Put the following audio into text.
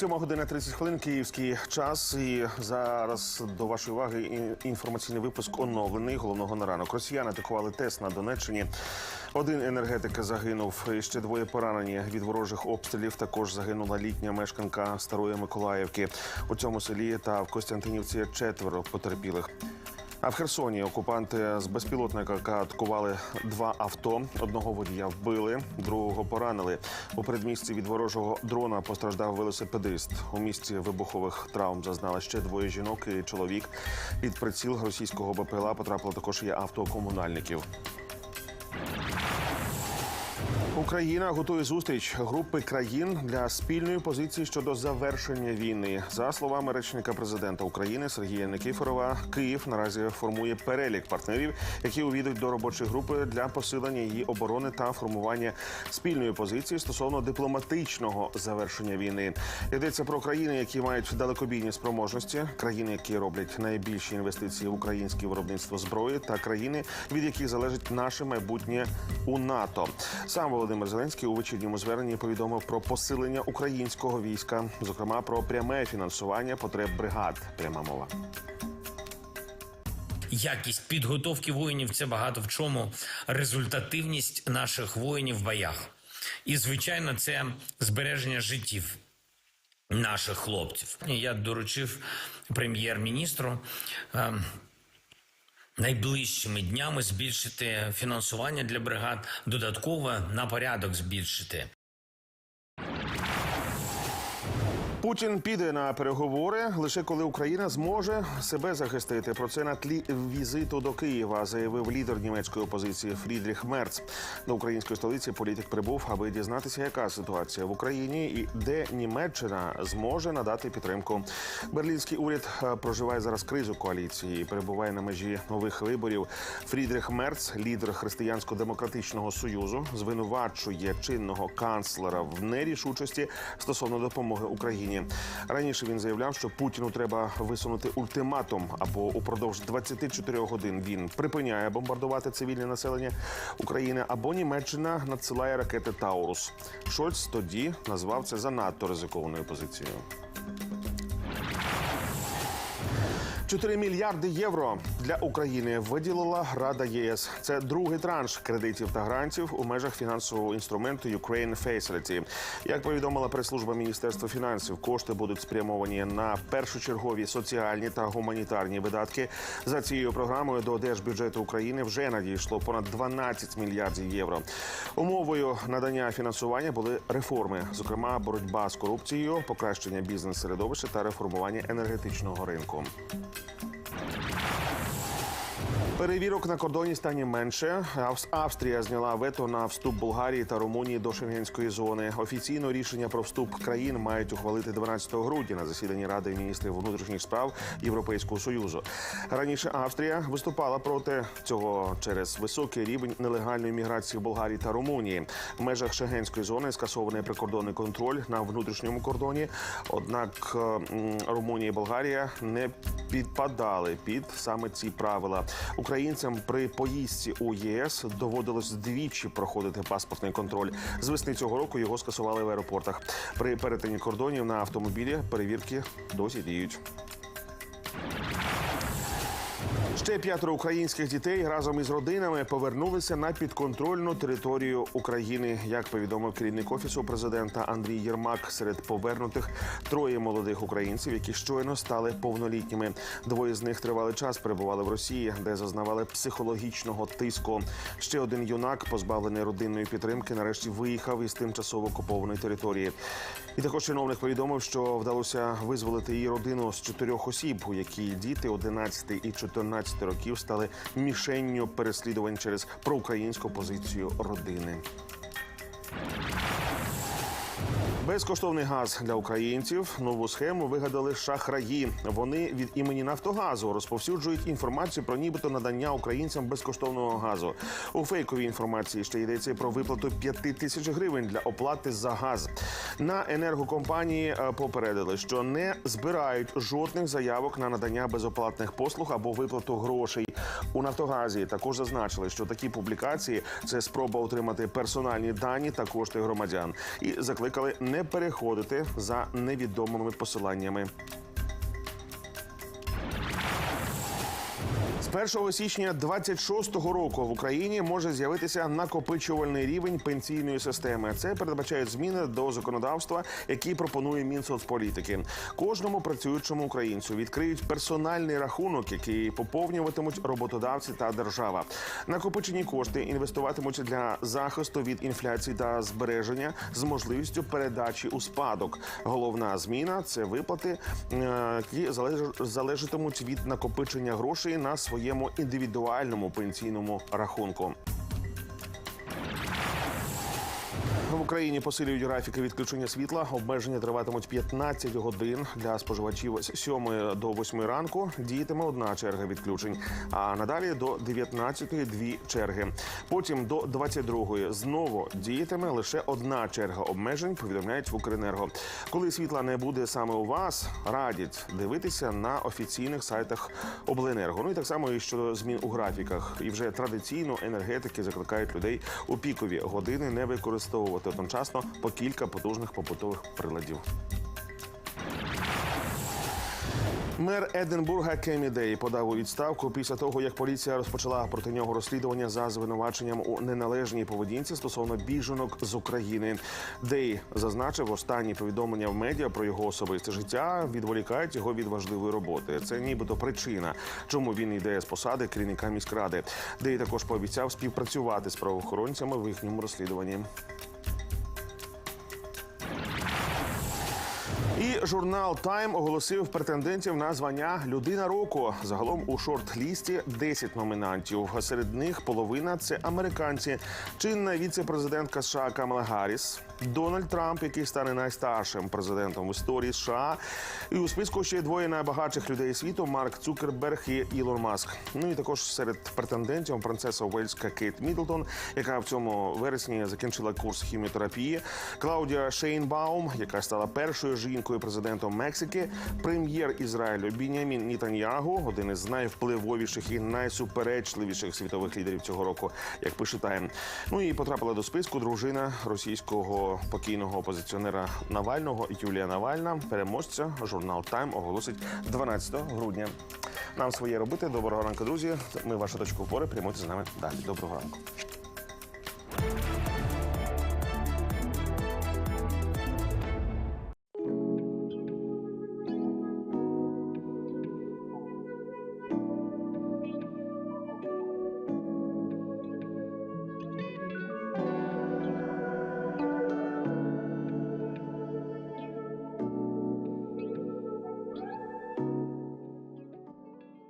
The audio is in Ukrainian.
Сьома година 30 хвилин київський час. І зараз до вашої уваги інформаційний випуск оновлений головного на ранок. Росіяни атакували ТЕС на Донеччині. Один енергетик загинув. Ще двоє поранені від ворожих обстрілів. Також загинула літня мешканка Старої Миколаївки. У цьому селі та в Костянтинівці четверо потерпілих. А в Херсоні окупанти з безпілотника каткували два авто. Одного водія вбили, другого поранили. У передмісті від ворожого дрона постраждав велосипедист. У місті вибухових травм зазнали ще двоє жінок і чоловік. Під приціл російського БПЛА потрапило також і авто комунальників. Україна готує зустріч групи країн для спільної позиції щодо завершення війни. За словами речника президента України Сергія Никифорова, Київ наразі формує перелік партнерів, які увійдуть до робочої групи для посилення її оборони та формування спільної позиції стосовно дипломатичного завершення війни. Йдеться про країни, які мають далекобійні спроможності, країни, які роблять найбільші інвестиції в українське виробництво зброї, та країни, від яких залежить наше майбутнє у НАТО. Сам Володимир Зеленський у вечірньому зверненні повідомив про посилення українського війська, зокрема про пряме фінансування потреб бригад. Пряма мова. Якість підготовки воїнів це багато в чому результативність наших воїнів в боях. І, звичайно, це збереження життів наших хлопців. Я доручив прем'єр-міністру е, найближчими днями збільшити фінансування для бригад, додатково на порядок збільшити. Путін піде на переговори лише коли Україна зможе себе захистити. Про це на тлі візиту до Києва заявив лідер німецької опозиції Фрідріх Мерц. До української столиці політик прибув, аби дізнатися, яка ситуація в Україні і де Німеччина зможе надати підтримку. Берлінський уряд е, проживає зараз кризу коаліції і перебуває на межі нових виборів. Фрідріх Мерц, лідер християнсько-демократичного союзу, звинувачує чинного канцлера в нерішучості стосовно допомоги Україні. Раніше він заявляв, що Путіну треба висунути ультиматум, або упродовж 24 годин він припиняє бомбардувати цивільне населення України, або Німеччина надсилає ракети Таурус. Шольц тоді назвав це занадто ризикованою позицією. 4 мільярди євро для України виділила Рада ЄС. Це другий транш кредитів та грантів у межах фінансового інструменту Ukraine Facility. Як повідомила прес-служба Міністерства фінансів, кошти будуть спрямовані на першочергові соціальні та гуманітарні видатки. За цією програмою до держбюджету України вже надійшло понад 12 мільярдів євро. Умовою надання фінансування були реформи, зокрема боротьба з корупцією, покращення бізнес-середовища та реформування енергетичного ринку. Перевірок на кордоні стане менше. Австрія зняла вето на вступ Болгарії та Румунії до шенгенської зони. Офіційно рішення про вступ країн мають ухвалити 12 грудня на засіданні Ради міністрів внутрішніх справ Європейського союзу. Раніше Австрія виступала проти цього через високий рівень нелегальної міграції в Болгарії та Румунії. В межах шенгенської зони скасований прикордонний контроль на внутрішньому кордоні. Однак Румунія і Болгарія не підпадали під саме ці правила. Українцям при поїздці у ЄС доводилось двічі проходити паспортний контроль. З весни цього року його скасували в аеропортах. При перетині кордонів на автомобілі перевірки досі діють. Ще п'ятеро українських дітей разом із родинами повернулися на підконтрольну територію України. Як повідомив керівник офісу президента Андрій Єрмак, серед повернутих троє молодих українців, які щойно стали повнолітніми. Двоє з них тривалий час перебували в Росії, де зазнавали психологічного тиску. Ще один юнак, позбавлений родинної підтримки, нарешті виїхав із тимчасово окупованої території. І також чиновник повідомив, що вдалося визволити її родину з чотирьох осіб, у якій діти 11 і 14 років стали мішенню переслідувань через проукраїнську позицію родини. Безкоштовний газ для українців. Нову схему вигадали шахраї. Вони від імені Нафтогазу розповсюджують інформацію про нібито надання українцям безкоштовного газу. У фейковій інформації ще йдеться про виплату 5 тисяч гривень для оплати за газ. На енергокомпанії е, попередили, що не збирають жодних заявок на надання безоплатних послуг або виплату грошей. У Нафтогазі також зазначили, що такі публікації це спроба отримати персональні дані та кошти громадян і закликали закликали переходити за невідомими посиланнями. З 1 січня 26-го року в Україні може з'явитися накопичувальний рівень пенсійної системи. Це передбачає зміни до законодавства, які пропонує Мінсоцполітики. Кожному працюючому українцю відкриють персональний рахунок, який поповнюватимуть роботодавці та держава. Накопичені кошти інвестуватимуть для захисту від інфляції та збереження з можливістю передачі у спадок. Головна зміна це виплати, е, які залежатимуть від накопичення грошей на своєму індивідуальному пенсійному рахунку. В Україні посилюють графіки відключення світла. Обмеження триватимуть 15 годин для споживачів з 7 до 8 ранку. Діятиме одна черга відключень. А надалі до 19 дві черги. Потім до 22 знову діятиме лише одна черга обмежень. Повідомляють в Укренерго. Коли світла не буде саме у вас, радять дивитися на офіційних сайтах обленерго. Ну і так само і щодо змін у графіках. І вже традиційно енергетики закликають людей у пікові години не використовувати одночасно по кілька потужних побутових приладів. Мер Единбурга Кемі Дей подав у відставку після того, як поліція розпочала проти нього розслідування за звинуваченням у неналежній поведінці стосовно біженок з України. Дей зазначив останні повідомлення в медіа про його особисте життя відволікають його від важливої роботи. Це нібито причина, чому він йде з посади керівника міськради. Дей також пообіцяв співпрацювати з правоохоронцями в їхньому розслідуванні. І журнал Тайм оголосив претендентів на звання Людина року. Загалом у шорт-лісті 10 номінантів. Серед них половина це американці. Чинна віце-президентка США Камала Гарріс, Дональд Трамп, який стане найстаршим президентом в історії США. І у списку ще двоє найбагатших людей світу: Марк Цукерберг і Ілон Маск. Ну і також серед претендентів принцеса Уельська Кейт Мідлтон, яка в цьому вересні закінчила курс хіміотерапії. Клаудія Шейнбаум, яка стала першою жінкою президентом Мексики, прем'єр Ізраїлю Бінямін Нітаньягу, один із найвпливовіших і найсуперечливіших світових лідерів цього року, як пише Тайм. Ну і потрапила до списку дружина російського покійного опозиціонера Навального Юлія Навальна. Переможця журнал Тайм оголосить 12 грудня. Нам своє робити. Доброго ранку, друзі. Ми ваша точка опори. Прямуйте з нами далі. Доброго ранку.